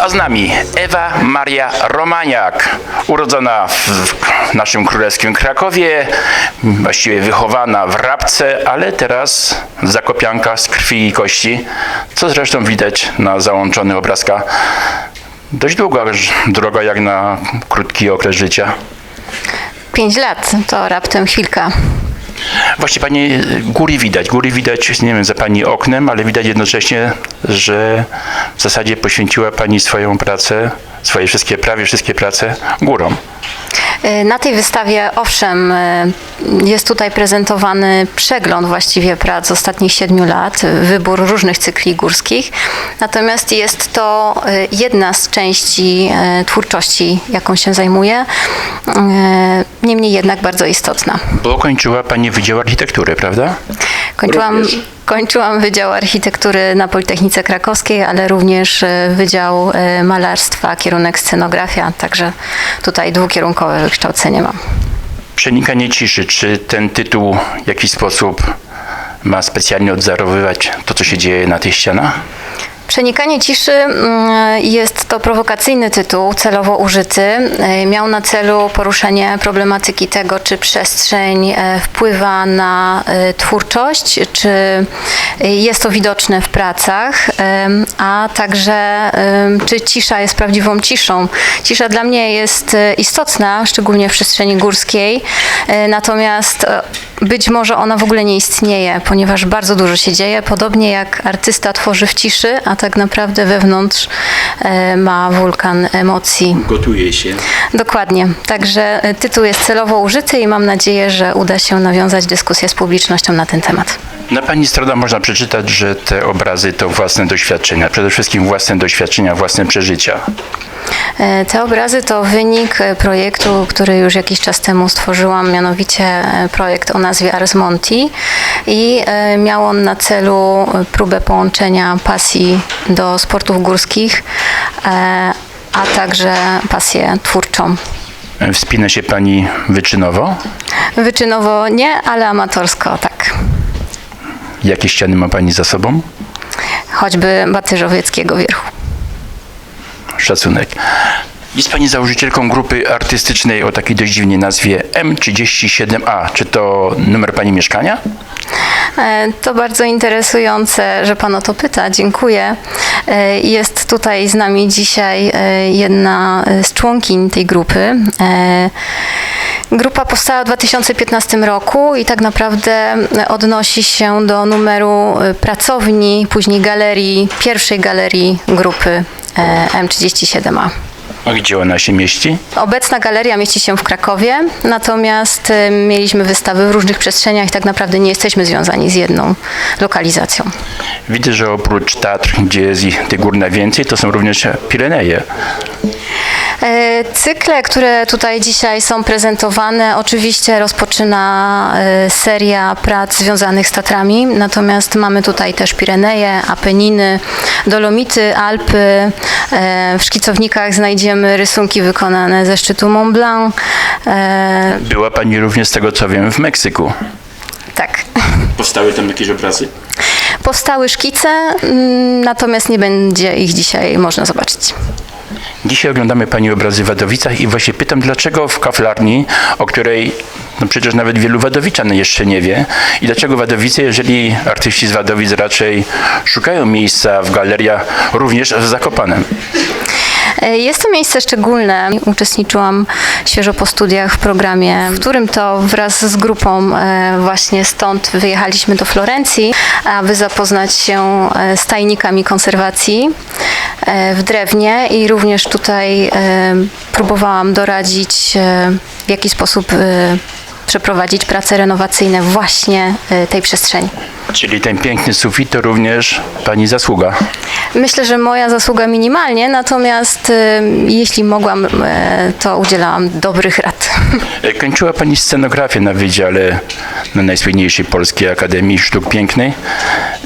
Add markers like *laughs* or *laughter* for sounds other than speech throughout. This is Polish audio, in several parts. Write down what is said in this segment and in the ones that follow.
A z nami Ewa Maria Romaniak, urodzona w naszym królewskim Krakowie, właściwie wychowana w Rabce, ale teraz zakopianka z krwi i kości, co zresztą widać na załączonych obrazkach. Dość długa droga jak na krótki okres życia. Pięć lat to raptem chwilka. Właśnie pani góry widać, góry widać, nie wiem, za pani oknem, ale widać jednocześnie, że w zasadzie poświęciła pani swoją pracę, swoje wszystkie, prawie wszystkie prace górom. Y, Na tej wystawie, owszem, y, jest tutaj prezentowany przegląd właściwie prac z ostatnich siedmiu lat, wybór różnych cykli górskich. Natomiast jest to y, jedna z części twórczości, jaką się zajmuję, niemniej jednak bardzo istotna. Bo kończyła pani Wydział Architektury, prawda? Kończyłam, Również. kończyłam Wydział Architektury na Politechnice Krakowskiej, ale również e, Wydział e, Malarstwa, kierunek scenografia, także tutaj dwukierunkowe wykształcenie mam. Przenikanie ciszy, czy ten tytuł w jakiś sposób ma specjalnie odzarowywać to, co się dzieje na tych ścianach? Przenikanie ciszy mm, jest to prowokacyjny tytuł, celowo użyty. E, Miał na celu poruszenie problematyki tego, czy przestrzeń e, wpływa na e, twórczość, czy jest to widoczne w pracach, a także czy cisza jest prawdziwą ciszą. Cisza dla mnie jest istotna, szczególnie w przestrzeni górskiej, natomiast być może ona w ogóle nie istnieje, ponieważ bardzo dużo się dzieje, podobnie jak artysta tworzy w ciszy, a tak naprawdę wewnątrz e, ma wulkan emocji. Gotuje się. Dokładnie. Także e, tytuł jest celowo użyty i mam nadzieję, że uda się nawiązać dyskusję z publicznością na ten temat. Na pani stronach można przeczytać, że te obrazy to własne doświadczenia, przede wszystkim własne doświadczenia, własne przeżycia. E, Te obrazy to wynik projektu, który już jakiś czas temu stworzyłam, mianowicie projekt o nazwie Ars Monti i miał on na celu próbę połączenia pasji do sportów górskich, e, a także pasję twórczą. Wspina się pani wyczynowo? Wyczynowo nie, ale amatorsko tak. Jakie ściany ma pani za sobą? Choćby Batyżowieckiego wierchu. Szacunek. Jest pani założycielką grupy artystycznej o takiej dość dziwnej nazwie M37A. Czy to numer pani mieszkania? E, To bardzo interesujące, że Pan o to pyta. Dziękuję. E, Jest tutaj z nami dzisiaj e, jedna z członkiń tej grupy. Grupa powstała w 2015 roku i tak naprawdę odnosi się do numeru pracowni, później galerii, pierwszej galerii grupy e, M37A. A gdzie ona się mieści? Obecna galeria mieści się w Krakowie, natomiast y, mieliśmy wystawy w różnych przestrzeniach i tak naprawdę nie jesteśmy związani z jedną lokalizacją. Widzę, że oprócz Tatr, gdzie jest ich tych gór najwięcej, to są również Pireneje. E, Cykle, które tutaj dzisiaj są prezentowane, oczywiście rozpoczyna e, seria prac związanych z Tatrami, natomiast mamy tutaj też Pireneje, Apeniny, Dolomity, Alpy. E, W szkicownikach znajdziemy rysunki wykonane ze szczytu Mont Blanc. E, Była pani również, z tego co wiem, w Meksyku. Tak. Powstały tam jakieś obrazy? Powstały szkice, mm, natomiast nie będzie ich dzisiaj można zobaczyć. Dzisiaj oglądamy Pani obrazy w Wadowicach i właśnie pytam, dlaczego w kaflarni, o której no przecież nawet wielu wadowiczan jeszcze nie wie, i dlaczego Wadowice, jeżeli artyści z Wadowic raczej szukają miejsca w galeriach, również w Zakopanem. E, Jest to miejsce szczególne. Uczestniczyłam świeżo po studiach w programie, w którym to wraz z grupą e, właśnie stąd wyjechaliśmy do Florencji, aby zapoznać się e, z tajnikami konserwacji w drewnie i również tutaj próbowałam doradzić, w jaki sposób przeprowadzić prace renowacyjne właśnie e, tej przestrzeni. Czyli ten piękny sufit to również Pani zasługa. Myślę, że moja zasługa minimalnie, natomiast e, jeśli mogłam, e, to udzielałam dobrych rad. *laughs* E, Kończyła Pani scenografię na Wydziale na najsłynniejszej Polskiej Akademii Sztuk Pięknej.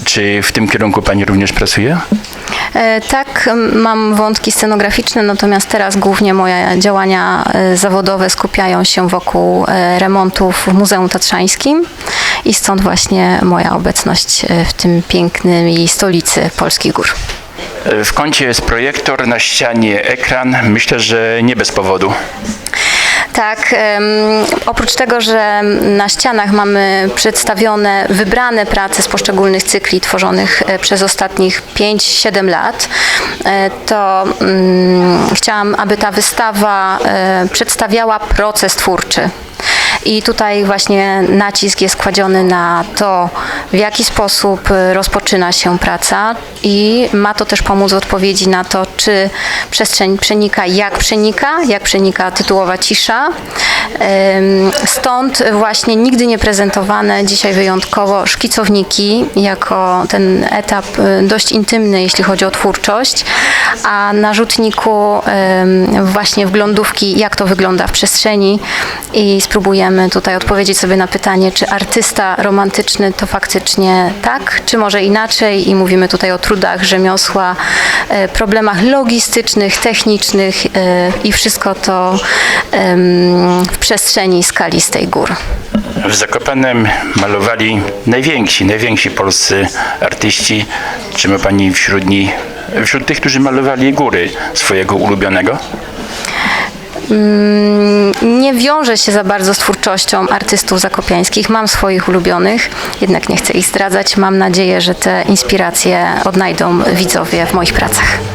Czy w tym kierunku Pani również pracuje? E, Tak, m, mam wątki scenograficzne, natomiast teraz głównie moje działania e, zawodowe skupiają się wokół e, remontów w Muzeum Tatrzańskim i stąd właśnie moja obecność e, w tym pięknym i stolicy polskich gór. W kącie jest projektor, na ścianie ekran. Myślę, że nie bez powodu. Tak, oprócz tego, że na ścianach mamy przedstawione wybrane prace z poszczególnych cykli tworzonych e, przez ostatnich 5-7 lat, e, to mm, chciałam, aby ta wystawa przedstawiała proces twórczy. I tutaj właśnie nacisk jest kładziony na to, w jaki sposób e, rozpoczyna się praca i ma to też pomóc w odpowiedzi na to, czy przestrzeń przenika, jak przenika, jak przenika tytułowa cisza. Stąd właśnie nigdy nie prezentowane, dzisiaj wyjątkowo szkicowniki, jako ten etap y, dość intymny, jeśli chodzi o twórczość, a na rzutniku właśnie wglądówki, jak to wygląda w przestrzeni i spróbujemy tutaj odpowiedzieć sobie na pytanie, czy artysta romantyczny to faktycznie tak, czy może inaczej i mówimy tutaj o trudach rzemiosła, e, problemach logistycznych, technicznych e, i wszystko to w przestrzeni skalistej gór. W Zakopanem malowali najwięksi, najwięksi polscy artyści. Czy ma Pani wśród nich, wśród tych, którzy malowali góry, swojego ulubionego? Nie wiążę się za bardzo z twórczością artystów zakopiańskich. Mam swoich ulubionych, jednak nie chcę ich zdradzać. Mam nadzieję, że te inspiracje odnajdą widzowie w moich pracach.